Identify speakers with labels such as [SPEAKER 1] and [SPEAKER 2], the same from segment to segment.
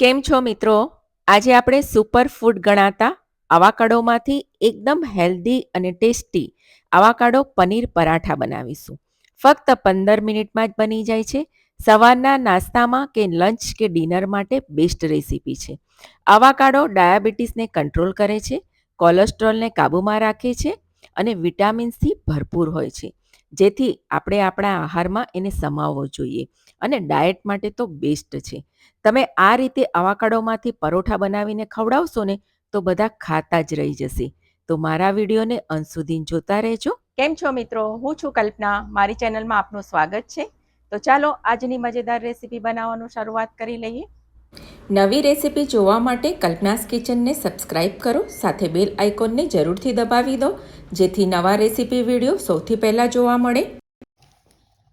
[SPEAKER 1] કેમ છો મિત્રો? આજે આપણે સુપર ફૂડ ગણાતા આવાકાડોમાંથી એકદમ હેલ્ધી અને ટેસ્ટી આવાકાડો પનીર પરાઠા બનાવીશું. ફક્ત પંદર મિનિટમાં જ બની જાય છે. સવારના નાસ્તામાં કે લંચ કે ડિનર માટે બેસ્ટ રેસીપી છે. આવાકાડો ડાયાબિટીસને કંટ્રોલ કરે છે કોલેસ્ટ્રોલને કાબૂમાં રાખે છે અને વિટામિન સી ભરપૂર હોય છે. જેથી આપણે આપણા આહારમાં એને સમાવવો જોઈએ. અને ડાયટ માટે તો બેસ્ટ છે. તમે આ રીતે અવાકાડોમાંથી પરોઠા બનાવીને ખવડાવશો ને, તો બધા ખાતા જ રહી જશે. તો મારા વિડીયોને અંત સુધી જોતા રહેજો. કેમ છો મિત્રો? હું છું કલ્પના. મારી ચેનલમાં આપનું સ્વાગત છે. તો ચાલો, આજની મજેદાર રેસીપી બનાવવાનું શરૂઆત કરી લઈએ. નવી રેસીપી જોવા માટે કલ્પનાસ કિચનને સબસ્ક્રાઇબ કરો, સાથે બેલ આઇકોનને જરૂરથી દબાવી દો, જેથી નવા રેસીપી વીડિયો સૌથી પહેલાં જોવા મળે.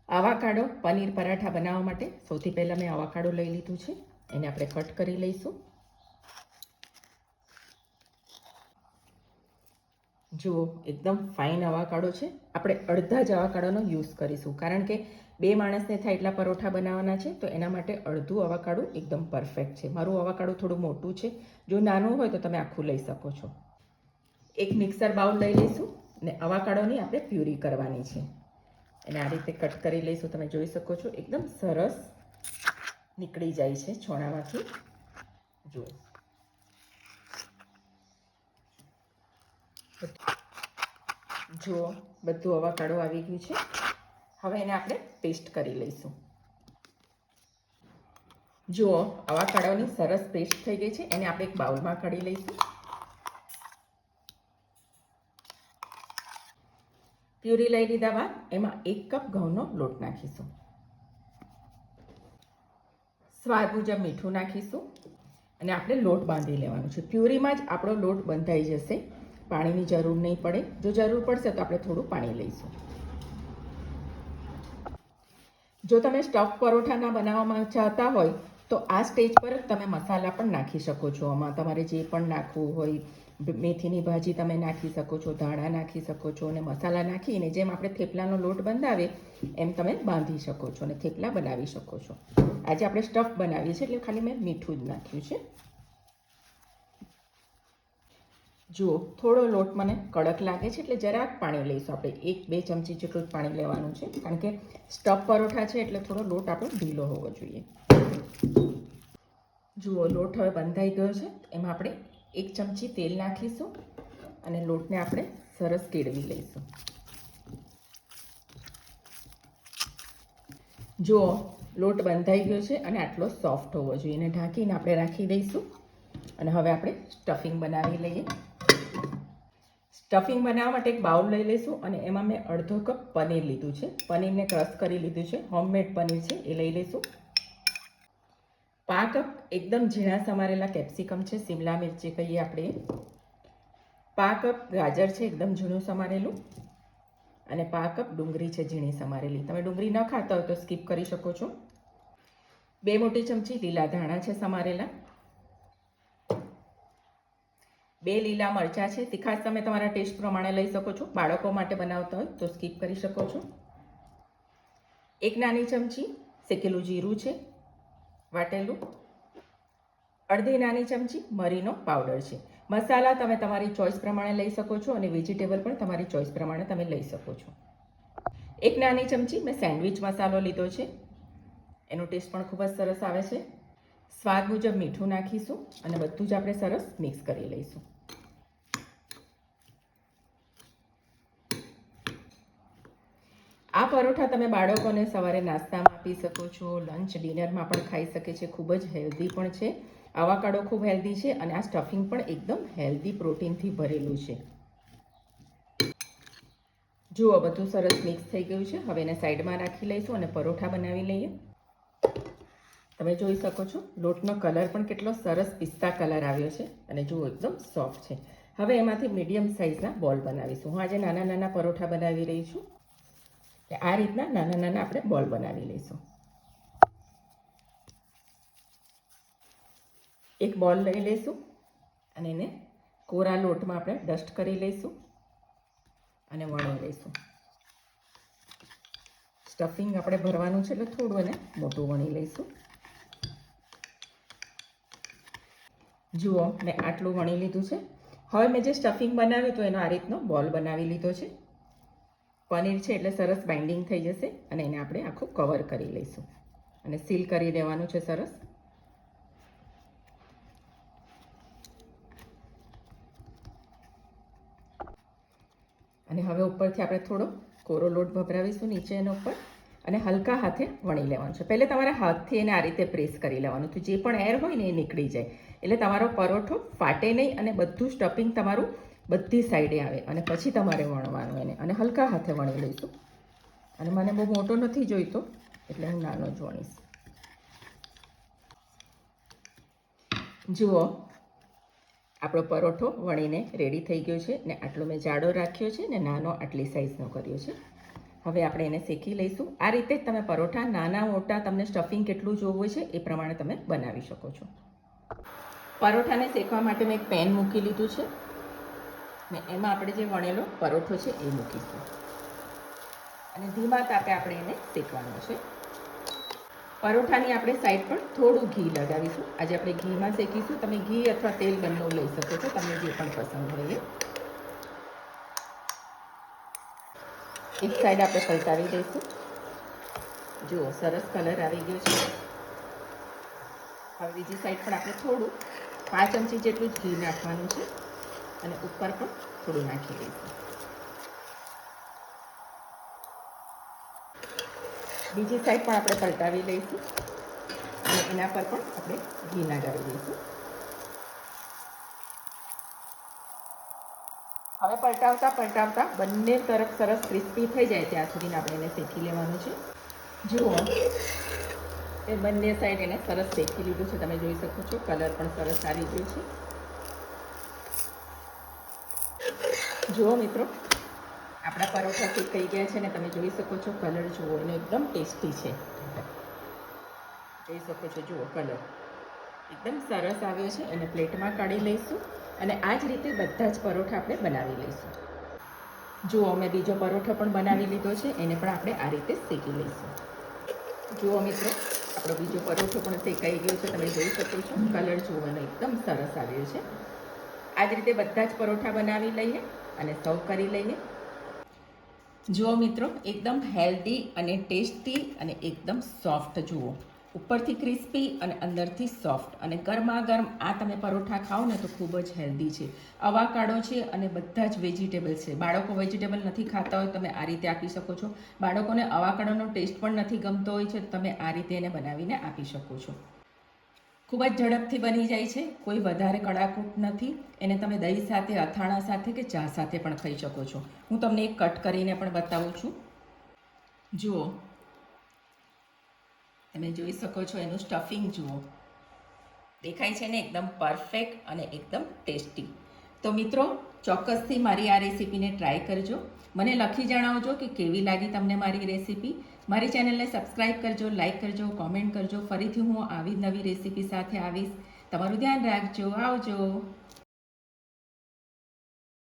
[SPEAKER 1] આવાકાડો પનીર પરાઠા બનાવવા માટે સૌથી પહેલાં મેં આવાકાડો લઈ લીધું છે. એને આપણે કટ કરી લઈશું. જુઓ, એકદમ ફાઇન આવાકાડો છે. આપણે અડધા જ આવાકાડોનો યુઝ કરીશું, કારણ કે બે માણસને થાય એટલા પરોઠા બનાવવાના છે, તો એના માટે અડધું અવાકાડું એકદમ પરફેક્ટ છે. મારું અવાકાડું થોડું મોટું છે. જો નાનું હોય તો તમે આખું લઈ શકો છો. એક મિક્સર બાઉલ લઈ લઈશું ને અવાકાડોની આપણે પ્યુરી કરવાની છે. એને આ રીતે કટ કરી લઈશું. તમે જોઈ શકો છો, એકદમ સરસ નીકળી જાય છે છોણામાંથી. જુઓ. જુઓ, બધું અવાકાડો આવી ગયું છે. હવે એને આપણે પેસ્ટ કરી લઈશું. જુઓ અવાકાડોની સરસ પેસ્ટ થઈ ગઈ છે. એને આપણે એક બાઉલમાં કાઢી લઈશું. પ્યુરી લઈ લીધા બાદ એમાં એક કપ ઘઉંનો લોટ નાખીશું. સ્વાદ મુજબ મીઠું નાખીશું. અને આપણે લોટ બાંધી લેવાનું છે. પ્યુરીમાં જ આપણો લોટ બંધાઈ જશે. પાણીની જરૂર નહીં પડે. જો જરૂર પડશે તો આપણે થોડું પાણી લઈશું. જો તમે સ્ટફ પરોઠાના બનાવવામાં ચાહતા હોય, તો આ સ્ટેજ પર તમે મસાલા પણ નાખી શકો છો. આમાં તમારે જે પણ નાખવું હોય, મેથીની ભાજી તમે નાખી શકો છો, ધાણા નાખી શકો છો અને મસાલા નાખીને જેમ આપણે થેપલાનો લોટ બંધાવે, એમ તમે બાંધી શકો છો અને થેપલા બનાવી શકો છો. આજે આપણે સ્ટફ બનાવીએ છીએ, એટલે ખાલી મેં મીઠું જ નાખ્યું છે. જુઓ, થોડો લોટ મને કડક લાગે છે, એટલે જરાક પાણી લઈશું આપણે. એક, બે ચમચી જેટલું પાણી લેવાનું છે, કારણ કે સ્ટફ પરોઠા છે, એટલે થોડો લોટ આપણો ઢીલો હોવો જોઈએ. જુઓ, લોટ હવે બંધાઈ ગયો છે, એમાં આપણે એક ચમચી તેલ નાખીશું અને લોટને આપણે સરસ કેળવી લઈશું. જુઓ, લોટ બંધાઈ ગયો છે અને આટલો સોફ્ટ હોવો જોઈએ. એને ઢાંકીને આપણે રાખી દઈશું અને હવે આપણે સ્ટફિંગ બનાવી લઈએ. સ્ટફિંગ બનાવવા માટે એક બાઉલ લઈ લઈશું અને એમાં મેં અડધો કપ પનીર લીધું છે. પનીરને ક્રશ કરી લીધું છે. હોમમેડ પનીર છે, એ લઈ લઈશું. પા કપ એકદમ ઝીણા સમારેલા કેપ્સિકમ છે સિમલા મિરચી કહીએ આપણે. પા કપ ગાજર છે, એકદમ ઝીણું સમારેલું. અને પા કપ ડુંગળી છે, ઝીણી સમારેલી. તમે ડુંગળી ન ખાતા હોય તો સ્કીપ કરી શકો છો. બે મોટી ચમચી લીલા ધાણા છે, સમારેલા. બે લીલા મરચાં છે. તીખાશ તમે તમારા ટેસ્ટ પ્રમાણે લઈ શકો છો. બાળકો માટે બનાવતા હોય તો સ્કીપ કરી શકો છો. એક નાની ચમચી શેકેલું જીરું છે. વાટેલું. અડધી નાની ચમચી મરીનો પાવડર છે. મસાલા તમે તમારી ચોઈસ પ્રમાણે લઈ શકો છો અને વેજીટેબલ પણ તમારી ચોઈસ પ્રમાણે તમે લઈ શકો છો. એક નાની ચમચી મેં સેન્ડવિચ મસાલો લીધો છે. એનો ટેસ્ટ પણ ખૂબ જ સરસ આવે છે. સ્વાદ મુજબ મીઠું નાખીશું અને બધું જ આપણે સરસ મિક્સ કરી લઈશું. આ પરોઠા તમે બાળકોને સવારે નાસ્તામાં આપી શકો છો લંચ ડિનરમાં પણ ખાઈ શકે છે, ખૂબ જ હેલ્ધી પણ છે. આવાકાડો ખૂબ હેલ્ધી છે અને આ સ્ટફિંગ પણ એકદમ હેલ્ધી પ્રોટીનથી ભરેલું છે. જુઓ, બધું સરસ મિક્સ થઈ ગયું છે. હવે એને સાઈડમાં રાખી લઈશું અને પરોઠા બનાવી લઈએ. તમે જોઈ શકો છો, લોટનો કલર પણ કેટલો સરસ પિસ્તા કલર આવ્યો છે અને જુઓ, એકદમ સોફ્ટ છે. હવે એમાંથી મીડિયમ સાઇઝના બોલ બનાવીશું. હું આજે નાના નાના પરોઠા બનાવી રહી છું. આ રીતના નાના નાના આપણે બોલ બનાવી લઈશું. એક બોલ લઈ લઈશું અને એને કોરા લોટમાં આપણે ડસ્ટ કરી લઈશું અને વણી લઈશું. સ્ટફિંગ આપણે ભરવાનું છે એટલે થોડું એને મોટું વણી લઈશું. જુઓ, મેં આટલું વણી લીધું છે. હવે મેં જે સ્ટફિંગ બનાવ્યું હતું, એનો આ રીતનો બોલ બનાવી લીધો છે. પનીર છે એટલે સરસ બાઇન્ડિંગ થઈ જશે અને એને આપણે આખું કવર કરી લઈશું. અને સીલ કરી દેવાનું છે સરસ. અને હવે ઉપરથી આપણે થોડો કોરો લોટ ભભરાવીશું નીચે એના ઉપર અને હલકા હાથે વણી લેવાનું છે. પહેલે તમારે હાથથી એને આ રીતે પ્રેસ કરી લેવાનું. છે જે પણ એર હોય ને એ નીકળી જાય. એટલે તમારો પરોઠો ફાટે નહીં અને બધું સ્ટફિંગ તમારું બધી સાઈડે આવે. અને પછી તમારે વણવાનું એને. અને હલકા હાથે વણી લઈશું. અને મને બહુ મોટો નથી જોઈતો, એટલે હું નાનો જ વણીશ. જુઓ, આપણો પરોઠો વણીને રેડી થઈ ગયો છે ને આટલો મેં જાડો રાખ્યો છે ને નાનો આટલી સાઈઝનો કર્યો છે. હવે આપણે એને શેકી લઈશું. આ રીતે તમે પરોઠા નાના મોટા તમને સ્ટફિંગ કેટલું જોવું છે એ પ્રમાણે તમે બનાવી શકો છો. પરોઠાને શેકવા માટે મેં એક પેન મૂકી લીધું છે. ને એમાં આપણે જે વણેલો પરોઠો છે એ મૂકીશું. અને ધીમા તાપે આપણે એને શેકવાનો છે. પરોઠાની આપણે સાઈડ પર થોડું ઘી લગાવીશું. આજે આપણે ઘીમાં શેકીશું. તમે ઘી અથવા તેલ બંને લઈ શકો છો. તમને જે પણ પસંદ હોય એક સાઈડ આપણે પલટાવી દઈશું. જુઓ, સરસ કલર આવી ગયો છે. હવે બીજી સાઈડ પણ આપણે થોડું પાંચ ચમચી જેટલું ઘી નાખવાનું છે અને ઉપર પણ થોડું નાખી દઈશું. બીજી સાઈડ પણ આપણે પલટાવી લઈશું અને એના પર પણ આપણે ઘી લગાવી દઈશું. હવે પલટાવતા પલટાવતા બંને તરફ સરસ ક્રિસ્પી થઈ જાય ત્યાં સુધી આપણે એને શેકી લેવાનું છે. જુઓ. એ બંને સાઈડ એને સરસ શેકી લીધું છે. તમે જોઈ શકો છો કલર પણ સરસ આવી ગયો છે. જુઓ મિત્રો, આપણા પરોઠા શેકાઈ ગયા છે ને તમે જોઈ શકો છો કલર જુઓ, એનો એકદમ ટેસ્ટી છે. જોઈ શકો છો, જુઓ કલર એકદમ સરસ આવ્યો છે. એને પ્લેટમાં કાઢી લઈશું અને આ જ રીતે બધા જ પરોઠા આપણે બનાવી લઈશું. જુઓ મેં બીજો પરોઠો પણ બનાવી લીધો છે. એને પણ આપણે આ રીતે શેકી લઈશું. જુઓ મિત્રો આપણો બીજો પરોઠો પણ શેકાઈ ગયો છે, તમે જોઈ શકો છો. કલર જુઓ એકદમ સરસ આવ્યો છે. આ જ રીતે બધા જ પરોઠા બનાવી લઈએ અને સર્વ કરી લઈએ. જુઓ મિત્રો, એકદમ હેલ્ધી અને ટેસ્ટી અને એકદમ સોફ્ટ જુઓ. ઉપરથી ક્રિસ્પી અને અંદરથી સોફ્ટ. અને ગરમા ગરમ આ તમે પરોઠા ખાઓ ને તો ખૂબ જ હેલ્ધી છે. અવાકાડો છે અને બધા જ વેજીટેબલ છે. બાળકો વેજીટેબલ નથી ખાતા હોય, તમે આ રીતે આપી શકો છો. બાળકોને અવાકાડોનો ટેસ્ટ પણ નથી ગમતો હોય છે, તમે આ રીતે એને બનાવીને આપી શકો છો. ખૂબ જ ઝડપથી બની જાય છે. કોઈ વધારે કડાકૂટ નથી. એને તમે દહીં સાથે, અથાણા સાથે કે ચા સાથે પણ ખાઈ શકો છો. હું તમને એક કટ કરીને પણ બતાવું છું. જુઓ. તમે જોઈ શકો છો એનું સ્ટફિંગ જુઓ. દેખાય છે ને એકદમ પરફેક્ટ અને એકદમ ટેસ્ટી તો મિત્રો, ચોક્કસથી મારી આ રેસીપીને ટ્રાય કરજો. મને લખી જણાવજો કે કેવી લાગી તમને મારી રેસીપી. મારી ચેનલને સબસ્ક્રાઈબ કરજો લાઇક કરજો કોમેન્ટ કરજો. ફરીથી હું આવી નવી રેસીપી સાથે આવીશ. તમારું ધ્યાન રાખજો. આવજો.